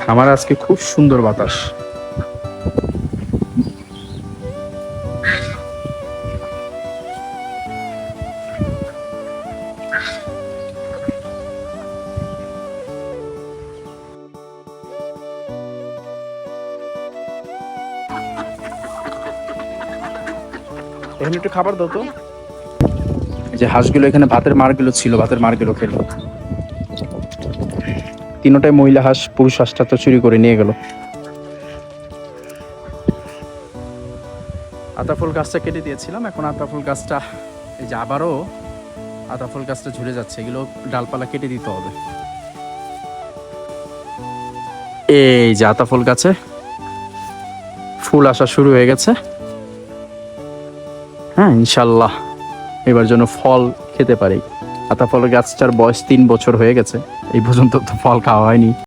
খামার আজকে খুব সুন্দর বাতাস। এখানে একটু খাবার দাও তো। যে হাঁসগুলো এখানে ভাতের মারগুলো ছিল, ভাতের মারগুলো খেলো। তিনোটাই মহিলা হাঁস, পুরুষ হাঁসটা তো চুরি করে নিয়ে গেল। আতাফুল গাছটা কেটে দিয়েছিলাম, এখন আতাফুল গাছটা, এই যে আবারও আতাফুল গাছটা ঝরে যাচ্ছে, এগুলো ডালপালা কেটে দিতে হবে। এই যে আতাফুল গাছে ফুল আসা শুরু হয়ে গেছে। হ্যাঁ ইনশাল্লাহ, এবার জন্য ফল খেতে পারি। আতাফল গাছটার বয়স তিন বছর হয়ে গেছে। এই পর্যন্ত তো ফল খাওয়া হয়নি।